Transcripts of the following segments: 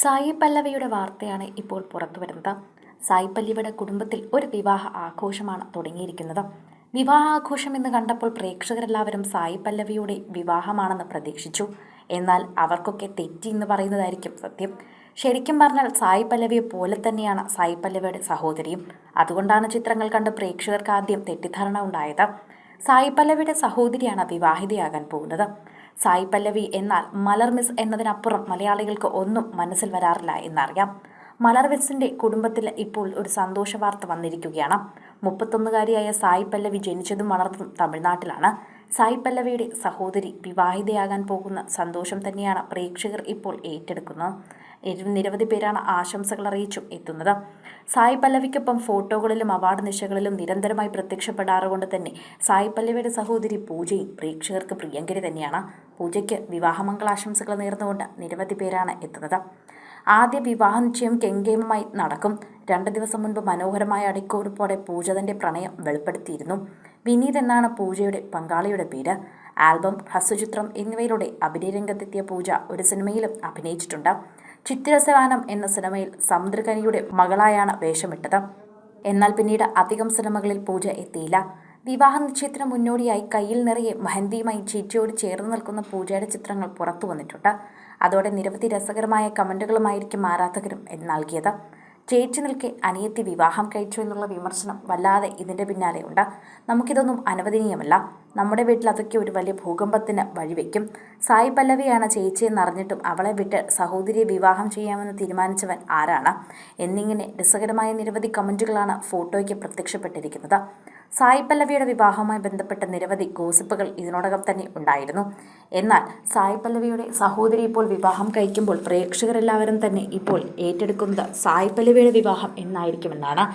സായി പല്ലവിയുടെ വാർത്തയാണ് ഇപ്പോൾ പുറത്തുവരുന്നത്. സായി പല്ലവിയുടെ കുടുംബത്തിൽ ഒരു വിവാഹ ആഘോഷമാണ് തുടങ്ങിയിരിക്കുന്നത്. വിവാഹാഘോഷം എന്ന് കണ്ടപ്പോൾ പ്രേക്ഷകരെല്ലാവരും സായി പല്ലവിയുടെ വിവാഹമാണെന്ന് പ്രതീക്ഷിച്ചു. എന്നാൽ അവർക്കൊക്കെ തെറ്റി എന്ന് പറയുന്നതായിരിക്കും സത്യം. ശരിക്കും പറഞ്ഞാൽ സായി പല്ലവിയെ പോലെ തന്നെയാണ് സായി പല്ലവിയുടെ സഹോദരിയും. അതുകൊണ്ടാണ് ചിത്രങ്ങൾ കണ്ട് പ്രേക്ഷകർക്ക് ആദ്യം തെറ്റിദ്ധാരണ ഉണ്ടായത്. സായി പല്ലവിയുടെ സഹോദരിയാണ് വിവാഹിതയാകാൻ പോകുന്നത്. സായി പല്ലവി എന്നാൽ മലർ മിസ് എന്നതിനപ്പുറം മലയാളികൾക്ക് ഒന്നും മനസ്സിൽ വരാറില്ല എന്നറിയാം. മലർ മിസ്സിന്റെ കുടുംബത്തിൽ ഇപ്പോൾ ഒരു സന്തോഷ വാർത്ത വന്നിരിക്കുകയാണ്. മുപ്പത്തൊന്നുകാരിയായ സായി പല്ലവി ജനിച്ചതും വളർന്നതും തമിഴ്നാട്ടിലാണ്. സായി പല്ലവിയുടെ സഹോദരി വിവാഹിതയാകാൻ പോകുന്ന സന്തോഷം തന്നെയാണ് പ്രേക്ഷകർ ഇപ്പോൾ ഏറ്റെടുക്കുന്നത്. നിരവധി പേരാണ് ആശംസകൾ അറിയിച്ചും എത്തുന്നത്. സായി പല്ലവിക്കൊപ്പം ഫോട്ടോകളിലും അവാർഡ് നിശകളിലും നിരന്തരമായി പ്രത്യക്ഷപ്പെടാറുകൊണ്ട് തന്നെ സായി പല്ലവിയുടെ സഹോദരി പൂജയും പ്രേക്ഷകർക്ക് പ്രിയങ്കരി തന്നെയാണ്. പൂജയ്ക്ക് വിവാഹമംഗളാശംസകൾ നേർന്നുകൊണ്ട് നിരവധി പേരാണ് എത്തുന്നത്. ആദ്യ വിവാഹ നിശ്ചയം കെങ്കേമമായി നടക്കും. രണ്ട് ദിവസം മുൻപ് മനോഹരമായ അടിക്കുറിപ്പോടെ പൂജ തന്റെ പ്രണയം വെളിപ്പെടുത്തിയിരുന്നു. വിനീത് എന്നാണ് പൂജയുടെ പങ്കാളിയുടെ പേര്. ആൽബം ഹസ്വചിത്രം എന്നിവയിലൂടെ അഭിനയരംഗത്തെത്തിയ പൂജ ഒരു സിനിമയിലും അഭിനയിച്ചിട്ടുണ്ട്. ചിത്രസവാനം എന്ന സിനിമയിൽ സമുദ്രകനിയുടെ മകളായാണ് വേഷമിട്ടത്. എന്നാൽ പിന്നീട് അധികം സിനിമകളിൽ പൂജ എത്തിയില്ല. വിവാഹ നിശ്ചയത്തിന് മുന്നോടിയായി കയ്യിൽ നിറയെ മെഹന്തിയുമായി ചേച്ചിയോട് ചേർന്ന് നിൽക്കുന്ന പൂജയുടെ ചിത്രങ്ങൾ പുറത്തു വന്നിട്ടുണ്ട്. അതോടെ നിരവധി രസകരമായ കമന്റുകളുമായിരിക്കും ആരാധകരും നൽകിയത്. ചേച്ചി നിൽക്കെ അനിയത്തി വിവാഹം കഴിച്ചു എന്നുള്ള വിമർശനം വല്ലാതെ ഇതിന്റെ പിന്നാലെയുണ്ട് നമുക്കിതൊന്നും അനുവദനീയമല്ല. നമ്മുടെ വീട്ടിൽ അതൊക്കെ ഒരു വലിയ ഭൂകമ്പത്തിന് വഴിവെക്കും. സായി പല്ലവിയാണ് ചേച്ചിയെന്നറിഞ്ഞിട്ടും അവളെ വിട്ട് സഹോദരിയെ വിവാഹം ചെയ്യാമെന്ന് തീരുമാനിച്ചവൻ ആരാണ്? എന്നിങ്ങനെ രസകരമായ നിരവധി കമന്റുകളാണ് ഫോട്ടോയ്ക്ക് പ്രത്യക്ഷപ്പെട്ടിരിക്കുന്നത്. സായി പല്ലവിയുടെ വിവാഹവുമായി ബന്ധപ്പെട്ട നിരവധി ഗോസിപ്പുകൾ ഇതിനോടകം തന്നെ ഉണ്ടായിരുന്നു. എന്നാൽ സായി പല്ലവിയുടെ സഹോദരി ഇപ്പോൾ വിവാഹം കഴിക്കുമ്പോൾ പ്രേക്ഷകരെല്ലാവരും തന്നെ ഇപ്പോൾ ഏറ്റെടുക്കുന്നത് സായി പല്ലവിയുടെ വിവാഹം എന്നായിരിക്കുമെന്നാണ്.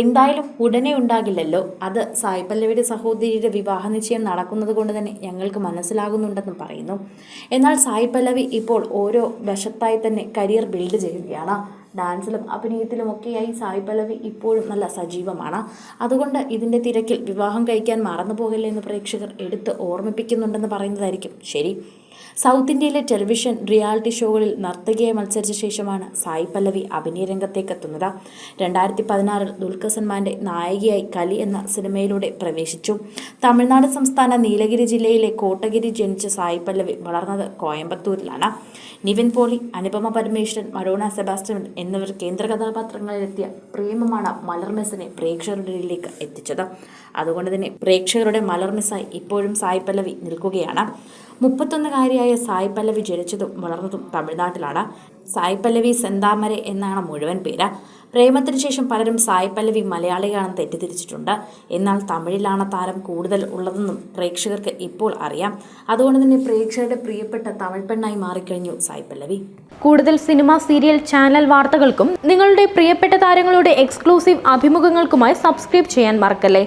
എന്തായാലും ഉടനെ ഉണ്ടാകില്ലല്ലോ. അത് സായി പല്ലവിയുടെ സഹോദരിയുടെ വിവാഹ നിശ്ചയം നടക്കുന്നത് കൊണ്ട് തന്നെ ഞങ്ങൾക്ക് മനസ്സിലാകുന്നുണ്ടെന്നും പറയുന്നു. എന്നാൽ സായി പല്ലവി ഇപ്പോൾ ഓരോ വശത്തായി തന്നെ കരിയർ ബിൽഡ് ചെയ്യുകയാണ്. ഡാൻസിലും അഭിനയത്തിലുമൊക്കെയായി സായി പല്ലവി ഇപ്പോഴും നല്ല സജീവമാണ്. അതുകൊണ്ട് ഇതിന്റെ തിരക്കിൽ വിവാഹം കഴിക്കാൻ മറന്നു പോകില്ല എന്ന് പ്രേക്ഷകർ എടുത്ത് ഓർമ്മിപ്പിക്കുന്നുണ്ടെന്ന് പറയുന്നതായിരിക്കും. ശരി. സൗത്ത് ഇന്ത്യയിലെ ടെലിവിഷൻ റിയാലിറ്റി ഷോകളിൽ നർത്തകിയായി മത്സരിച്ച ശേഷമാണ് സായി പല്ലവി അഭിനയ രംഗത്തേക്ക് എത്തുന്നത്. രണ്ടായിരത്തി പതിനാറിൽ ദുൽഖർ സൽമാന്റെ നായികയായി കലി എന്ന സിനിമയിലൂടെ പ്രവേശിച്ചു. തമിഴ്നാട് സംസ്ഥാന നീലഗിരി ജില്ലയിലെ കോട്ടഗിരി ജനിച്ച സായി പല്ലവി വളർന്നത് കോയമ്പത്തൂരിലാണ്. നിവിൻ പോളി അനുപമ പരമേശ്വരൻ മരോണ സെബാസ്റ്റ്യൻ എന്നിവർ കേന്ദ്ര കഥാപാത്രങ്ങളിലെത്തിയ പ്രേമമാണ് മലർമെസ്സിനെ പ്രേക്ഷകരുടെ ഇടയിലേക്ക് എത്തിച്ചത്. അതുകൊണ്ട് തന്നെ പ്രേക്ഷകരുടെ മലർമെസ്സായി ഇപ്പോഴും സായി പല്ലവി നിൽക്കുകയാണ്. മുപ്പത്തൊന്നുകാരിയായ സായ് പല്ലവി ജനിച്ചതും വളർന്നതും തമിഴ്നാട്ടിലാണ്. സായ് പല്ലവി സെന്താമരെ എന്നാണ് മുഴുവൻ പേര്. പ്രേമത്തിന് ശേഷം പലരും സായ് പല്ലവി മലയാളിയാണെന്ന് തെറ്റിദ്ധരിച്ചിട്ടുണ്ട്. എന്നാൽ തമിഴിലാണ് താരം കൂടുതൽ ഉള്ളതെന്നും പ്രേക്ഷകർക്ക് ഇപ്പോൾ അറിയാം. അതുകൊണ്ട് തന്നെ പ്രേക്ഷകരുടെ പ്രിയപ്പെട്ട തമിഴ് പെണ്ണായി മാറിക്കഴിഞ്ഞു സായ് പല്ലവി. കൂടുതൽ സിനിമ സീരിയൽ ചാനൽ വാർത്തകൾക്കും നിങ്ങളുടെ പ്രിയപ്പെട്ട താരങ്ങളുടെ എക്സ്ക്ലൂസീവ് അഭിമുഖങ്ങൾക്കുമായി സബ്സ്ക്രൈബ് ചെയ്യാൻ മറക്കല്ലേ?